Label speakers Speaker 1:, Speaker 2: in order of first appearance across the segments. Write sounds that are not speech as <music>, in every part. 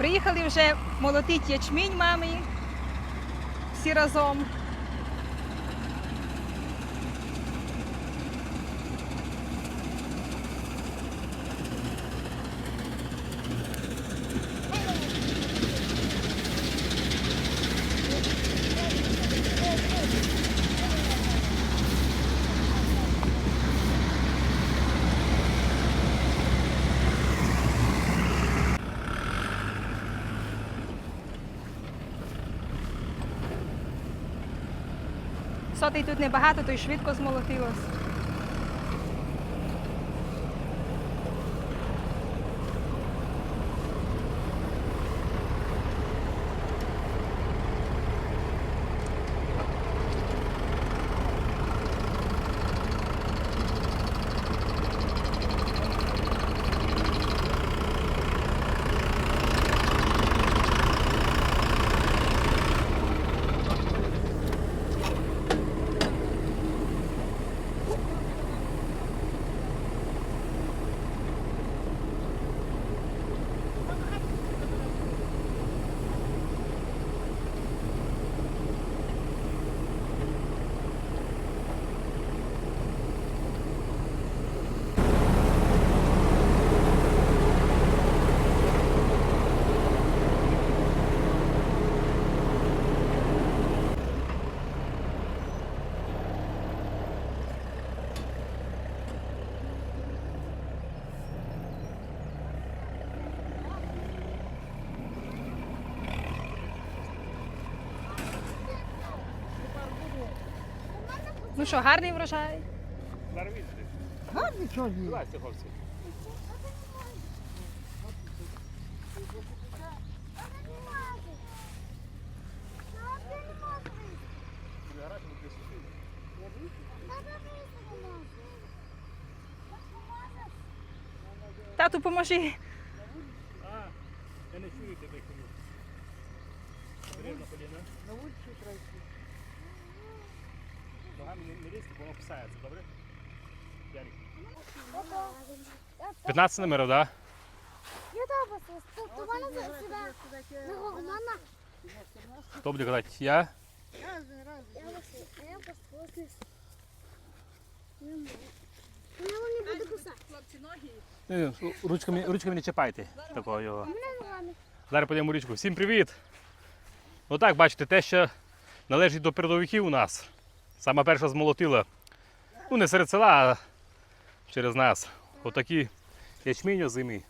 Speaker 1: Приїхали вже молотить ячмінь мамі. Всі разом. Сотий тут небагато, то й швидко змолотилось. Ну що, гарний врожай?
Speaker 2: Нарвіться.
Speaker 3: Гарні чорні.
Speaker 2: Давайте, хлопці.
Speaker 1: Тату, поможи.
Speaker 2: Не, не воно кусається, добре? Ярик. 15 номерів, так?
Speaker 4: Я там посвисту. То мене сюди. Ну, мама.
Speaker 2: Хто буде казати? Я?
Speaker 4: Я. Я посвисту. Я не буду кусати.
Speaker 1: Хлопці, ноги.
Speaker 2: Ручками, ручками не чіпайте. Такого його. Зараз подивимо річку. Всім привіт! Ну так, бачите, те, що належить до передовиків у нас. Сама перша змолотила. Ну, не серед села, а через нас. Отакі ячмінь озимі.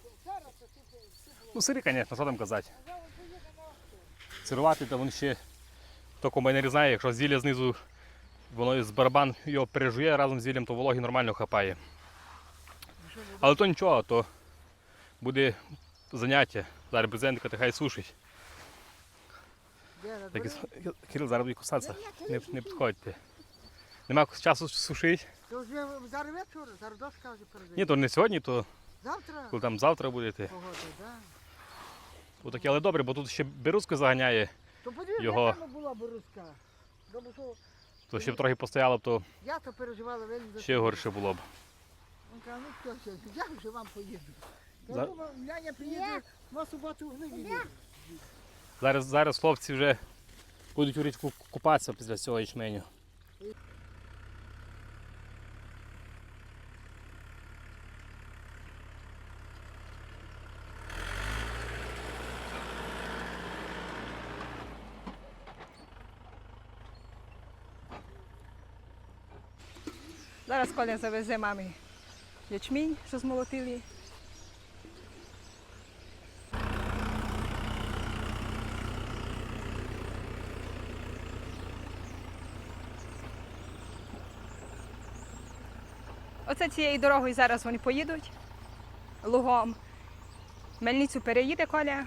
Speaker 2: Ну, сирі, звісно, що там казати. Сирувати, то він ще хто комбайнер знає, якщо зілля знизу воно з барабан його пережує разом з зіллям, то вологі нормально хапає. Але то нічого, то буде заняття. Зараз брезентика хай сушить. Кирил, зараз буде кусатися. Не, не підходьте. Нема часу сушити.
Speaker 3: То вже зараз вечір, зараз дошка вже передає.
Speaker 2: Ні, то не сьогодні, то
Speaker 3: Завтра
Speaker 2: коли там завтра будете.
Speaker 3: погода, да.
Speaker 2: Отаке, але добре, бо тут ще березку заганяє,
Speaker 3: То подивіться,
Speaker 2: Його-
Speaker 3: яка там була борозка. Тому що
Speaker 2: то ще б трохи постояло, б, то
Speaker 3: я то переживала вельми за
Speaker 2: ще
Speaker 3: це.
Speaker 2: горше було б.
Speaker 3: Він каже, ну що, що, я вже вам поїду.
Speaker 2: За-
Speaker 3: Я думав, няня приїде, на суботу в неділю.
Speaker 2: Зараз, зараз хлопці вже будуть у річку купатися після цього ячменю.
Speaker 1: Зараз Коля завезе мамі ячмінь, що змолотили. Оце цією дорогою зараз вони поїдуть лугом. Мельницю переїде Коля.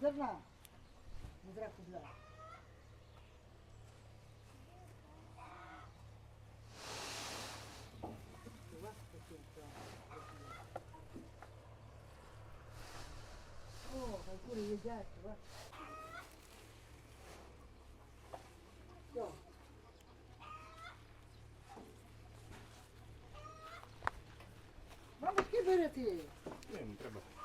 Speaker 3: Зерна. Не треба купляти. О, кури їдять, ба. Все.
Speaker 2: Не треба.
Speaker 1: —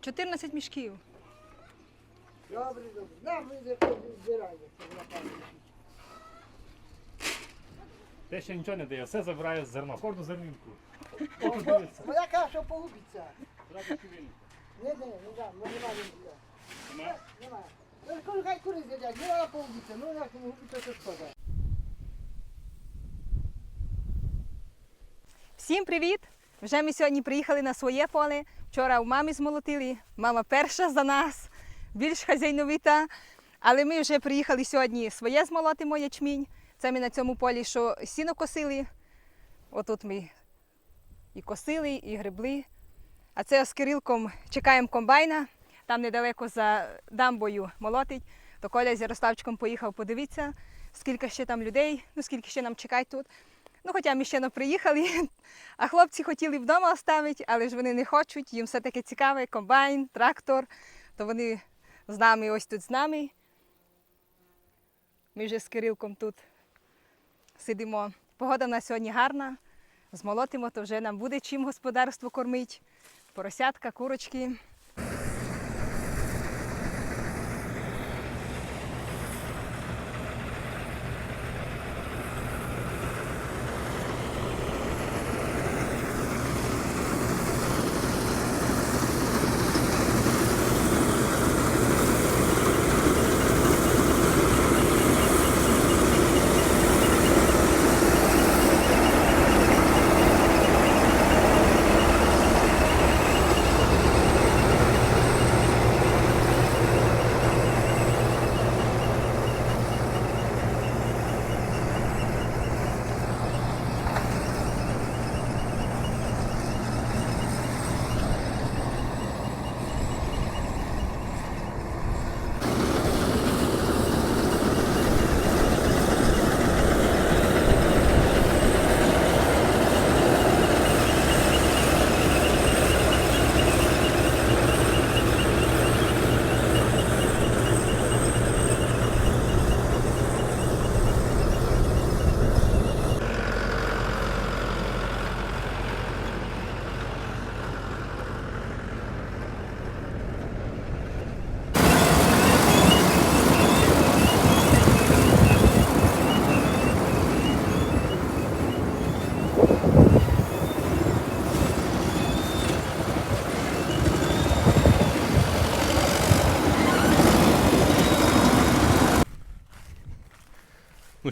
Speaker 1: 14 мішків.
Speaker 3: Добре, добре. Нам ви збираєте.
Speaker 2: Те ще нічого не дає, все забирає з зерно, кожну зернинку.
Speaker 3: Моя каша погубиться.
Speaker 2: Зразу чувільник.
Speaker 3: Не, не, не дам, ну нема нічого.
Speaker 2: Нема?
Speaker 3: Нема. Ну, коли хай кури з'їдять, не вона погубиться, ну як не губиться, то шкода.
Speaker 1: Всім привіт! Вже ми сьогодні приїхали на своє поле. Вчора у мамі змолотили. Мама перша за нас, більш хазяйновита. Але ми вже приїхали сьогодні своє змолотимо ячмінь. Це ми на цьому полі, що сіно косили. Отут ми і косили, і гребли. А це з Кирилком чекаємо комбайна. Там недалеко за дамбою молотить. То Коля з Ярославчиком поїхав подивитися, скільки ще там людей, ну скільки ще нам чекати тут. Ну, хоча ми ще не приїхали, <laughs> а хлопці хотіли вдома оставити, але ж вони не хочуть. Їм все-таки цікаве, комбайн, трактор. То вони з нами ось тут з нами. Ми вже з Кирилком тут сидимо. Погода в нас сьогодні гарна. Змолотимо, то вже нам буде чим господарство кормить. Поросятка, курочки.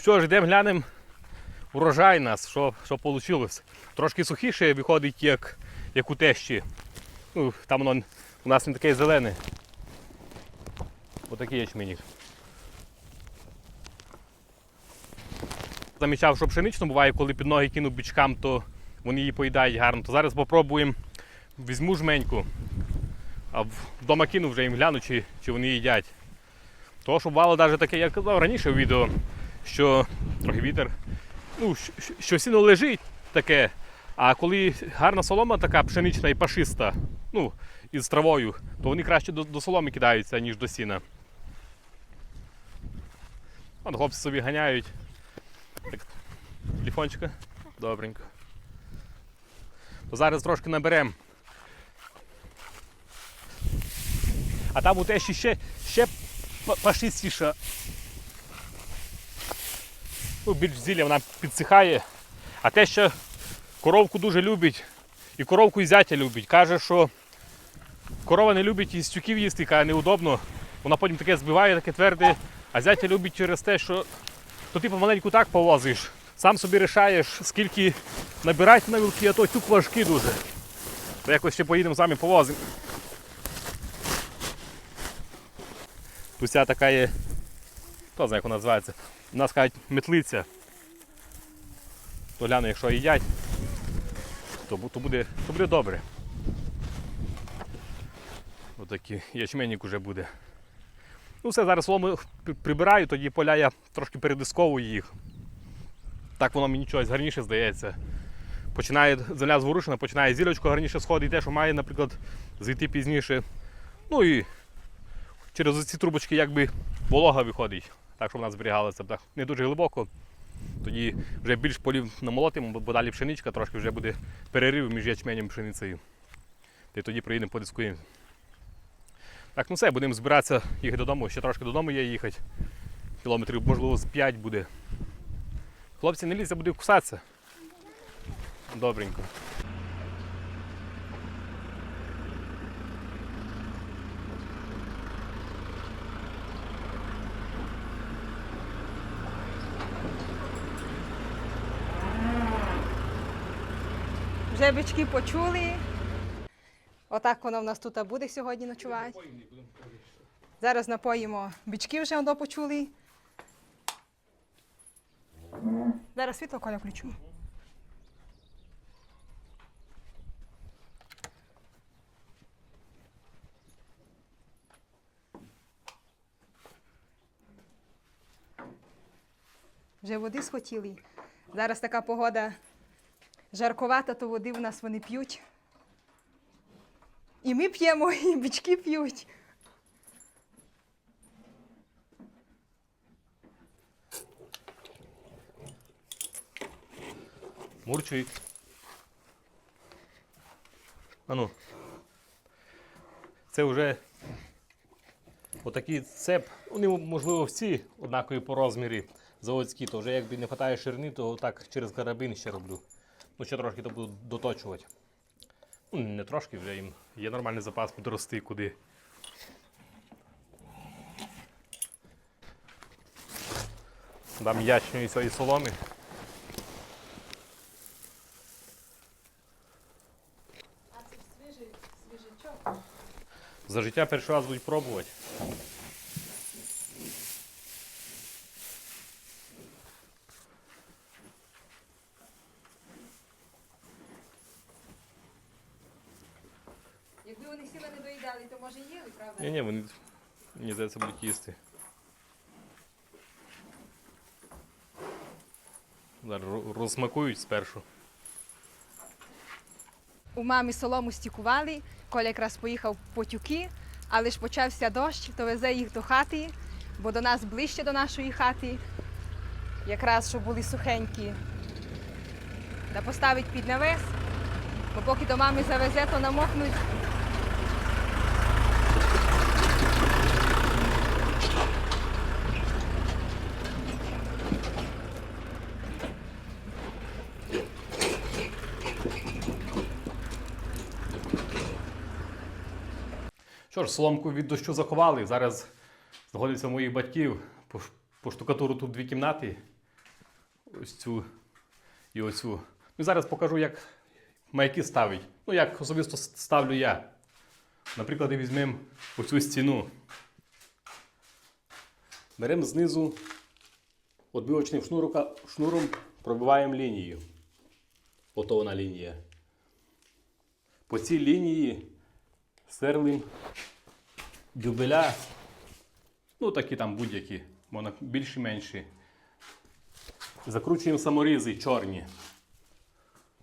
Speaker 2: Ну що ж, йдемо глянемо урожай нас, що, що вийшло. Трошки сухіше виходить, як, як у тещі. Ну, там воно у нас не таке зелене. Отакий ячменік. Замічав, що пшенично буває, коли під ноги кину бичкам, то вони її поїдають гарно. То зараз спробуємо, візьму жменьку, а вдома кину вже їм гляну, чи, чи вони їдять. Того, що бувало навіть таке, я казав раніше в відео, що трохи вітер, ну, що, сіно лежить таке, а коли гарна солома така пшенична і пашиста, ну, із травою, то вони краще до, до соломи кидаються, ніж до сіна. От хлопці собі ганяють. Так, телефончика? Добренько. То зараз трошки наберемо. А там у те ще, ще пашистіша ну, більш зілля вона підсихає. А те, що коровку дуже любить, і коровку і зятя любить. Каже, що корова не любить і стюків їсти, каже, неудобно. Вона потім таке збиває, таке тверде, а зятя любить через те, що то ти помаленьку так повозиш. Сам собі рішаєш, скільки набирати на вілки, а то тюк важкий дуже. То якось ще поїдемо самі повозимо. Тут ця така є, хто знає, як вона називається. У нас кажуть метлиця. То гляну, якщо їдять. то, то, буде, то буде добре. Отакий ячменник уже буде. Ну все, зараз при- прибираю, тоді поля я трошки передисковую їх. Так воно мені щось гарніше здається. Починає земля зворушена, починає зілочко гарніше сходити, те, що має, наприклад, зійти пізніше. Ну і через ці трубочки якби волога виходить, так, щоб вона зберігалася так, не дуже глибоко. Тоді вже більш полів намолотимо, бо- далі пшеничка трошки вже буде перерив між ячменем і пшеницею. Й тоді приїдемо подискуємо. Так, ну все, будемо збиратися їхати додому. Ще трошки додому є їхати. Кілометрів, можливо, з 5 буде. Хлопці, не лізьте, буде кусатися. Добренько.
Speaker 1: Вже бички почули. Отак воно в нас тут буде сьогодні ночувати. Зараз напоїмо бички вже воно почули. Зараз світло коля включу. Вже води схотіли. Зараз така погода жарковата, то води в нас вони п'ють. І ми п'ємо, <laughs> і бички п'ють.
Speaker 2: Мурчуй. Ану. Це вже отакий цеп. Вони, можливо, всі однакові по розмірі заводські, то вже якби не вистачає ширини, то так через карабин ще роблю. Ну, ще трошки то буду доточувати. Ну, не трошки вже їм. Є нормальний запас підрости куди. Дам ячню і цієї соломи.
Speaker 1: А це свіжий свіжачок.
Speaker 2: За життя перший раз будуть пробувати.
Speaker 1: Якби вони сіли не доїдали, то може їли, правда?
Speaker 2: Ні, ні, вони мені здається будуть їсти. Зараз розсмакують спершу.
Speaker 1: У мамі солому стікували, Коля якраз поїхав по тюки, але ж почався дощ, то везе їх до хати, бо до нас ближче до нашої хати, якраз щоб були сухенькі. Та поставить під навес, бо поки до мами завезе, то намокнуть.
Speaker 2: Що ж, соломку від дощу заховали. Зараз знаходиться у моїх батьків. По, по штукатуру тут дві кімнати. Ось цю і оцю. Ну і зараз покажу, як маяки ставить. Ну, як особисто ставлю я. Наприклад, візьмемо оцю стіну. Беремо знизу відбивочним шнуром пробиваємо лінію. Ото вона лінія. По цій лінії сверлим дюбеля, ну такі там будь-які, більші менші. Закручуємо саморізи чорні.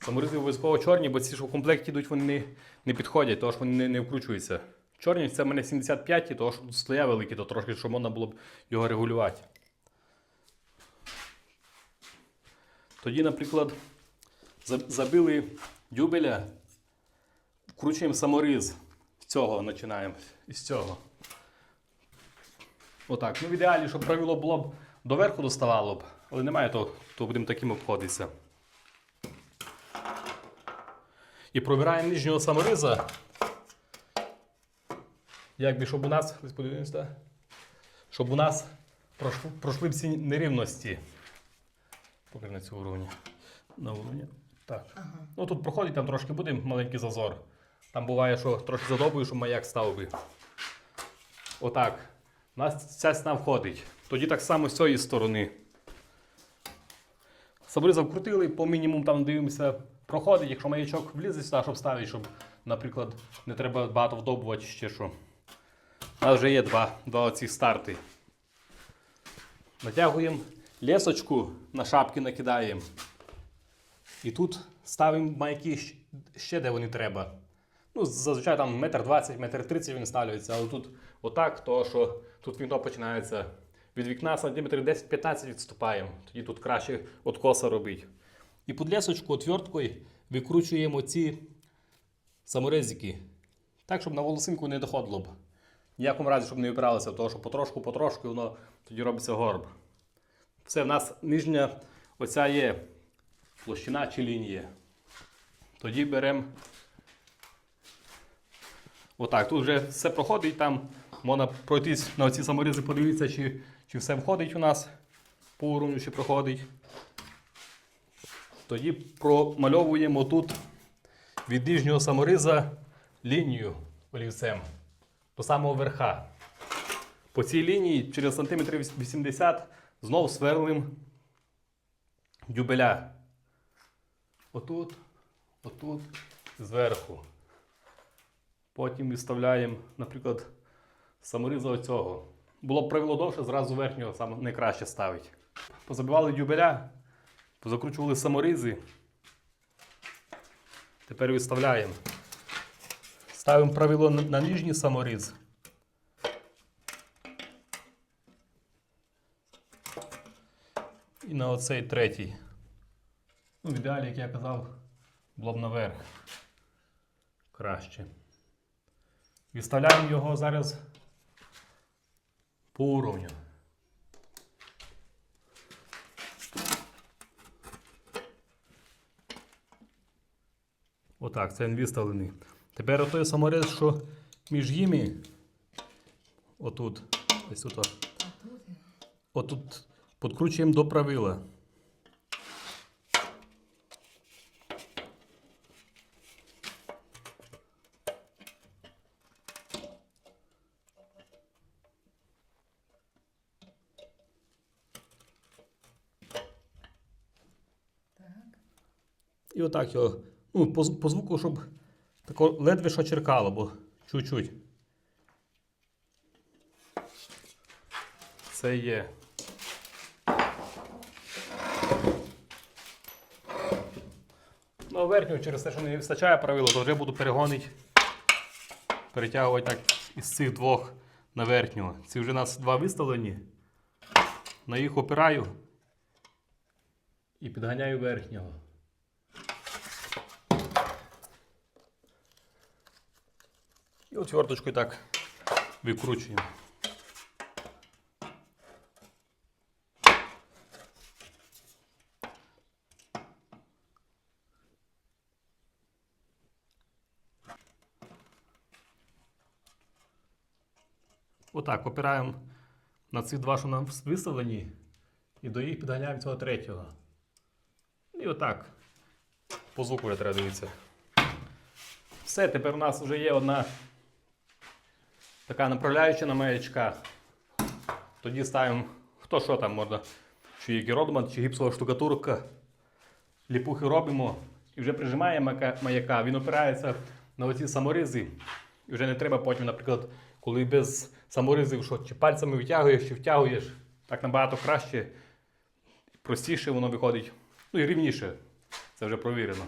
Speaker 2: Саморізи обов'язково чорні, бо ці, що в комплекті йдуть, вони не, підходять, тому що вони не, не вкручуються. Чорні це в мене 75, тому що тут слоя великі, то трошки, щоб можна було б його регулювати. Тоді, наприклад, забили дюбеля, вкручуємо саморіз. З цього починаємо. Із цього. Отак. Ну, в ідеалі, щоб правило було б доверху доставало б, але немає, то, то будемо таким обходитися. І пробираємо нижнього самориза. Якби, щоб у нас. Так? Щоб у нас пройшли, пройшли всі нерівності. Покажи на цю уровні. На уровні. Так. Ну тут проходить, там трошки буде маленький зазор. Там буває, що трошки задобую, щоб маяк став би. Отак. У нас ця стіна входить. Тоді так само з цієї сторони. Саморіза вкрутили, по мінімуму там дивимося проходить, якщо маячок влізе сюди, щоб ставити, щоб, наприклад, не треба багато вдобувати ще що. У нас вже є два, два оці старти. Натягуємо лесочку, на шапки накидаємо. І тут ставимо маяки ще де вони треба. Ну, зазвичай там метр 20, метр 30 він ставлюється, але тут отак, то що тут вікно починається від вікна сантиметрів 10-15 відступаємо. Тоді тут краще откоса робити. І під лесочку отверткою викручуємо ці саморезики. Так, щоб на волосинку не доходило б. Ніякому разі, щоб не випиралося, тому що потрошку-потрошку воно тоді робиться горб. Все, в нас нижня оця є площина чи лінія. Тоді беремо. Отак, тут вже все проходить, там можна пройтись на ці саморізи, подивитися, чи, чи все входить у нас по уровню, чи проходить. Тоді промальовуємо тут від нижнього самориза лінію олівцем до самого верха. По цій лінії через сантиметрів 80 знов сверлим дюбеля. Отут, отут, зверху. Потім виставляємо, наприклад, самориза оцього. Було б правило довше, зразу верхнього саме найкраще ставить. Позабивали дюбеля, позакручували саморизи. Тепер виставляємо. Ставимо правило на нижній саморіз. І на оцей третій. Ну, в ідеалі, як я казав, було б наверх. Краще. Відставляємо його зараз по уровню. Отак, це він виставлений. Тепер отой саморез, що між ними, отут, ось тут, отут підкручуємо до правила. І отак його, ну, по, по звуку, щоб тако ледве що черкало, бо чуть-чуть. Це є. Ну, верхню через те, що не вистачає правило, то вже буду перегонити, перетягувати так із цих двох на верхню. Ці вже у нас два виставлені. На їх опираю і підганяю верхнього. І отверточкою так викручуємо. Отак, опираємо на ці два, що нам виставлені, і до їх підганяємо цього третього. І отак. По звуку треба дивитися. Все, тепер у нас вже є одна така направляюча на маячка. Тоді ставимо, хто що там можна, чи є геродман, чи гіпсова штукатурка. Ліпухи робимо і вже прижимаємо мака- маяка, він опирається на оці саморизи. І вже не треба потім, наприклад, коли без саморизів, що чи пальцями витягуєш, чи втягуєш, так набагато краще, простіше воно виходить. Ну і рівніше. Це вже провірено.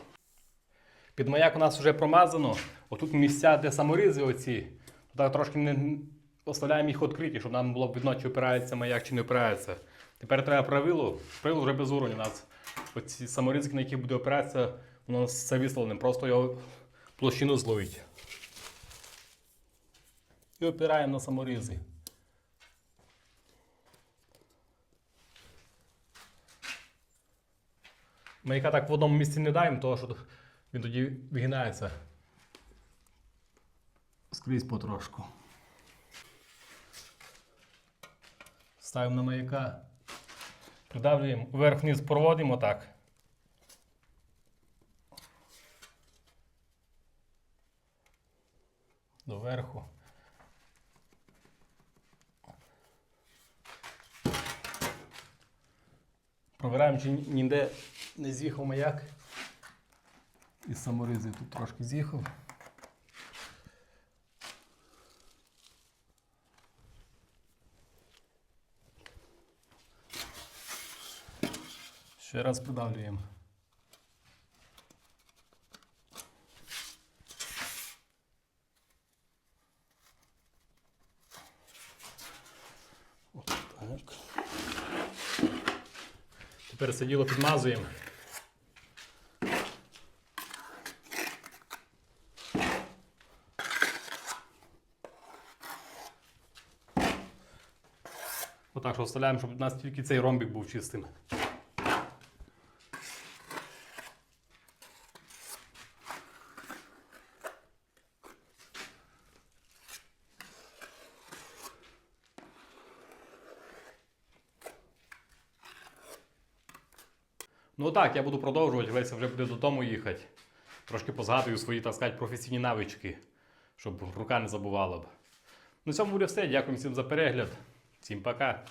Speaker 2: Під маяк у нас вже промазано. Отут місця, де саморизи оці. Так трошки не оставляємо їх відкриті, щоб нам було видно, чи опирається маяк, чи не опирається. Тепер треба правило. Правило вже без уровня. У нас оці саморізки, на які буде опиратися, воно все виставлене. Просто його площину зловить. І опираємо на саморізи. Маяка так в одному місці не даємо, тому що він тоді вигинається скрізь потрошку. Ставимо на маяка, придавлюємо, вверх-вниз проводимо так. До верху. Провираємо, чи ніде не з'їхав маяк. І саморизи тут трошки з'їхав. Ще раз придавлюємо. От. Тепер це діло підмазуємо. Отак що оставляємо, щоб у нас тільки цей ромбик був чистим. Ну так, я буду продовжувати, Леся вже буде додому їхати. Трошки позгадую свої, так сказати, професійні навички, щоб рука не забувала б. На цьому буде все. Дякую всім за перегляд. Всім пока.